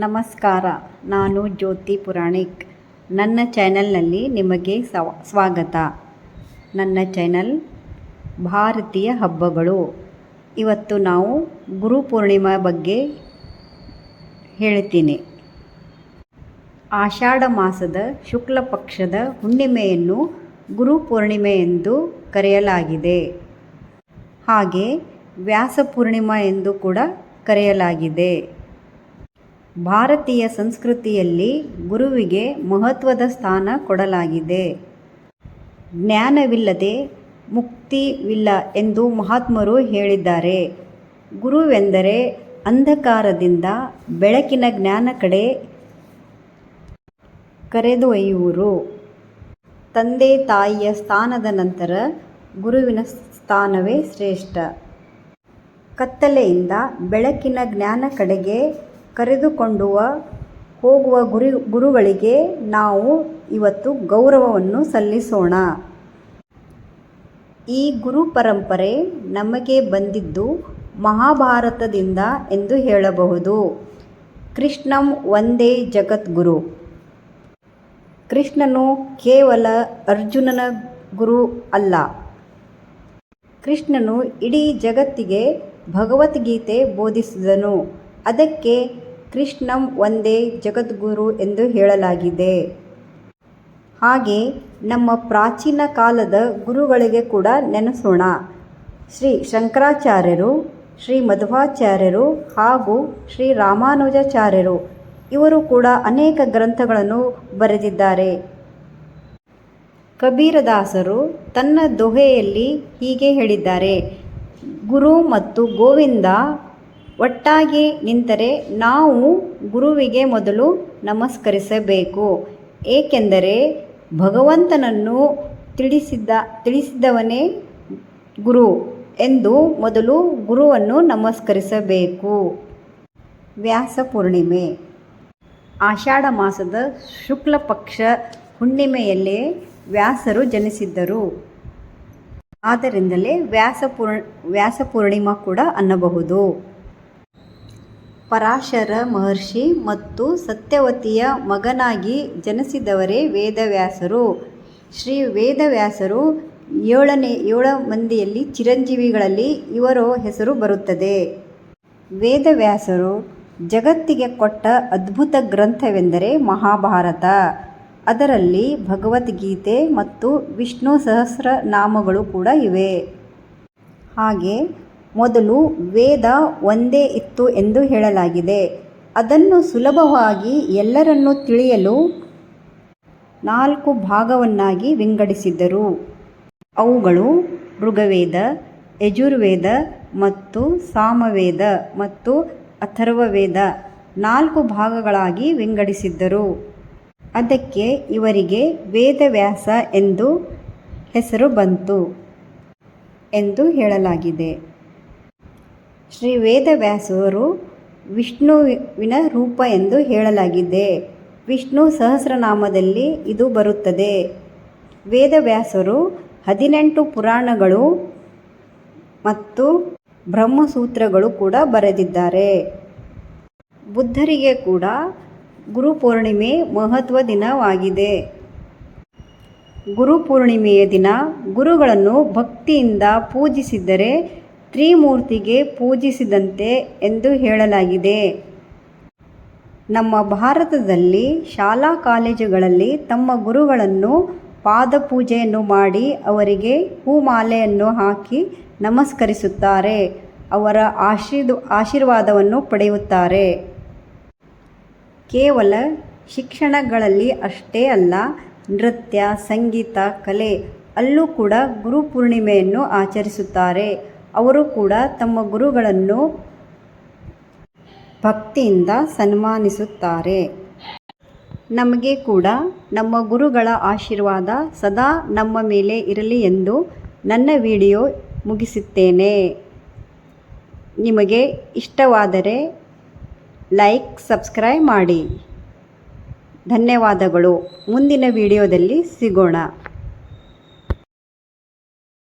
ನಮಸ್ಕಾರ, ನಾನು ಜ್ಯೋತಿ ಪುರಾಣಿಕ್. ನನ್ನ ಚಾನೆಲ್ನಲ್ಲಿ ನಿಮಗೆ ಸವ, ಸ್ವಾಗತ. ನನ್ನ ಚಾನೆಲ್ ಭಾರತೀಯ ಹಬ್ಬಗಳು. ಇವತ್ತು ನಾವು ಗುರು ಪೂರ್ಣಿಮಾ ಬಗ್ಗೆ ಹೇಳ್ತೀನಿ. ಆಷಾಢ ಮಾಸದ ಶುಕ್ಲ ಪಕ್ಷದ ಹುಣ್ಣಿಮೆಯನ್ನು ಗುರು ಪೂರ್ಣಿಮೆ ಎಂದು ಕರೆಯಲಾಗಿದೆ. ಹಾಗೆ ವ್ಯಾಸ ಪೂರ್ಣಿಮಾ ಎಂದು ಕೂಡ ಕರೆಯಲಾಗಿದೆ. ಭಾರತೀಯ ಸಂಸ್ಕೃತಿಯಲ್ಲಿ ಗುರುವಿಗೆ ಮಹತ್ವದ ಸ್ಥಾನ ಕೊಡಲಾಗಿದೆ. ಜ್ಞಾನವಿಲ್ಲದೆ ಮುಕ್ತಿವಿಲ್ಲ ಎಂದು ಮಹಾತ್ಮರು ಹೇಳಿದ್ದಾರೆ. ಗುರುವೆಂದರೆ ಅಂಧಕಾರದಿಂದ ಬೆಳಕಿನ ಜ್ಞಾನ ಕಡೆ ಕರೆದೊಯ್ಯುವರು. ತಂದೆ ತಾಯಿಯ ಸ್ಥಾನದ ನಂತರ ಗುರುವಿನ ಸ್ಥಾನವೇ ಶ್ರೇಷ್ಠ. ಕತ್ತಲೆಯಿಂದ ಬೆಳಕಿನ ಜ್ಞಾನ ಕಡೆಗೆ ಕರೆದುಕೊಂಡುವ ಹೋಗುವ ಗುರಿ, ಗುರುಗಳಿಗೆ ನಾವು ಇವತ್ತು ಗೌರವವನ್ನು ಸಲ್ಲಿಸೋಣ. ಈ ಗುರು ಪರಂಪರೆ ನಮಗೆ ಬಂದಿದ್ದು ಮಹಾಭಾರತದಿಂದ ಎಂದು ಹೇಳಬಹುದು. ಕೃಷ್ಣಂ ಒಂದೇ ಜಗದ್ಗುರು. ಕೃಷ್ಣನು ಕೇವಲ ಅರ್ಜುನನ ಗುರು ಅಲ್ಲ. ಕೃಷ್ಣನು ಇಡೀ ಜಗತ್ತಿಗೆ ಭಗವದ್ಗೀತೆ ಬೋಧಿಸಿದನು. ಅದಕ್ಕೆ ಕೃಷ್ಣಂ ಒಂದೇ ಜಗದ್ಗುರು ಎಂದು ಹೇಳಲಾಗಿದೆ. ಹಾಗೆ ನಮ್ಮ ಪ್ರಾಚೀನ ಕಾಲದ ಗುರುಗಳಿಗೆ ಕೂಡ ನೆನೆಸೋಣ. ಶ್ರೀ ಶಂಕರಾಚಾರ್ಯರು, ಶ್ರೀ ಮಧ್ವಾಚಾರ್ಯರು ಹಾಗೂ ಶ್ರೀ ರಾಮಾನುಜಾಚಾರ್ಯರು ಇವರು ಕೂಡ ಅನೇಕ ಗ್ರಂಥಗಳನ್ನು ಬರೆದಿದ್ದಾರೆ. ಕಬೀರದಾಸರು ತನ್ನ ದೊಹೆಯಲ್ಲಿ ಹೀಗೆ ಹೇಳಿದ್ದಾರೆ. ಗುರು ಮತ್ತು ಗೋವಿಂದ ಒಟ್ಟಾಗಿ ನಿಂತರೆ ನಾವು ಗುರುವಿಗೆ ಮೊದಲು ನಮಸ್ಕರಿಸಬೇಕು. ಏಕೆಂದರೆ ಭಗವಂತನನ್ನು ತಿಳಿಸಿದ್ದ, ತಿಳಿಸಿದವನೇ ಗುರು ಎಂದು ಮೊದಲು ಗುರುವನ್ನು ನಮಸ್ಕರಿಸಬೇಕು. ವ್ಯಾಸ ಪೂರ್ಣಿಮೆ. ಆಷಾಢ ಮಾಸದ ಶುಕ್ಲ ಪಕ್ಷ ಹುಣ್ಣಿಮೆಯಲ್ಲೇ ವ್ಯಾಸರು ಜನಿಸಿದ್ದರು. ಆದ್ದರಿಂದಲೇ ವ್ಯಾಸ ಪೂರ್ಣ, ವ್ಯಾಸ ಪೂರ್ಣಿಮಾ ಕೂಡ ಅನ್ನಬಹುದು. ಪರಾಶರ ಮಹರ್ಷಿ ಮತ್ತು ಸತ್ಯವತಿಯ ಮಗನಾಗಿ ಜನಿಸಿದವರೇ ವೇದವ್ಯಾಸರು. ಶ್ರೀ ವೇದವ್ಯಾಸರು ಏಳನೇ, ಏಳು ಮಂದಿಯಲ್ಲಿ ಚಿರಂಜೀವಿಗಳಲ್ಲಿ ಇವರ ಹೆಸರು ಬರುತ್ತದೆ. ವೇದವ್ಯಾಸರು ಜಗತ್ತಿಗೆ ಕೊಟ್ಟ ಅದ್ಭುತ ಗ್ರಂಥವೆಂದರೆ ಮಹಾಭಾರತ. ಅದರಲ್ಲಿ ಭಗವದ್ಗೀತೆ ಮತ್ತು ವಿಷ್ಣು ಸಹಸ್ರನಾಮಗಳು ಕೂಡ ಇವೆ. ಹಾಗೆ ಮೊದಲು ವೇದ ಒಂದೇ ಇತ್ತು ಎಂದು ಹೇಳಲಾಗಿದೆ. ಅದನ್ನು ಸುಲಭವಾಗಿ ಎಲ್ಲರನ್ನೂ ತಿಳಿಯಲು ನಾಲ್ಕು ಭಾಗವನ್ನಾಗಿ ವಿಂಗಡಿಸಿದ್ದರು ಅವುಗಳು ಋಗ್ವೇದ, ಯಜುರ್ವೇದ ಮತ್ತು ಸಾಮವೇದ ಮತ್ತು ಅಥರ್ವವೇದ ನಾಲ್ಕು ಭಾಗಗಳಾಗಿ ವಿಂಗಡಿಸಿದ್ದರು. ಅದಕ್ಕೆ ಇವರಿಗೆ ವೇದವ್ಯಾಸ ಎಂದು ಹೆಸರು ಬಂತು ಎಂದು ಹೇಳಲಾಗಿದೆ. ಶ್ರೀ ವೇದವ್ಯಾಸರು ವಿಷ್ಣುವಿನ ರೂಪ ಎಂದು ಹೇಳಲಾಗಿದೆ. ವಿಷ್ಣು ಸಹಸ್ರನಾಮದಲ್ಲಿ ಇದು ಬರುತ್ತದೆ. ವೇದವ್ಯಾಸರು ಹದಿನೆಂಟು ಪುರಾಣಗಳು ಮತ್ತು ಬ್ರಹ್ಮಸೂತ್ರಗಳು ಕೂಡ ಬರೆದಿದ್ದಾರೆ. ಬುದ್ಧರಿಗೆ ಕೂಡ ಗುರುಪೂರ್ಣಿಮೆ ಮಹತ್ವ ದಿನವಾಗಿದೆ. ಗುರುಪೂರ್ಣಿಮೆಯ ದಿನ ಗುರುಗಳನ್ನು ಭಕ್ತಿಯಿಂದ ಪೂಜಿಸಿದರೆ ತ್ರಿಮೂರ್ತಿಗೆ ಪೂಜಿಸಿದಂತೆ ಎಂದು ಹೇಳಲಾಗಿದೆ. ನಮ್ಮ ಭಾರತದಲ್ಲಿ ಶಾಲಾ ಕಾಲೇಜುಗಳಲ್ಲಿ ತಮ್ಮ ಗುರುಗಳನ್ನು ಪಾದಪೂಜೆಯನ್ನು ಮಾಡಿ ಅವರಿಗೆ ಹೂಮಾಲೆಯನ್ನು ಹಾಕಿ ನಮಸ್ಕರಿಸುತ್ತಾರೆ. ಅವರ ಆಶೀರ್ ಆಶೀರ್ವಾದವನ್ನು ಪಡೆಯುತ್ತಾರೆ. ಕೇವಲ ಶಿಕ್ಷಣಗಳಲ್ಲಿ ಅಷ್ಟೇ ಅಲ್ಲ, ನೃತ್ಯ, ಸಂಗೀತ, ಕಲೆ, ಅಲ್ಲೂ ಕೂಡ ಗುರುಪೂರ್ಣಿಮೆಯನ್ನು ಆಚರಿಸುತ್ತಾರೆ. ಅವರು ಕೂಡ ತಮ್ಮ ಗುರುಗಳನ್ನು ಭಕ್ತಿಯಿಂದ ಸನ್ಮಾನಿಸುತ್ತಾರೆ. ನಮಗೆ ಕೂಡ ನಮ್ಮ ಗುರುಗಳ ಆಶೀರ್ವಾದ ಸದಾ ನಮ್ಮ ಮೇಲೆ ಇರಲಿ ಎಂದು ನನ್ನ ವಿಡಿಯೋ ಮುಗಿಸುತ್ತೇನೆ. ನಿಮಗೆ ಇಷ್ಟವಾದರೆ ಲೈಕ್, ಸಬ್ಸ್ಕ್ರೈಬ್ ಮಾಡಿ. ಧನ್ಯವಾದಗಳು. ಮುಂದಿನ ವಿಡಿಯೋದಲ್ಲಿ ಸಿಗೋಣ.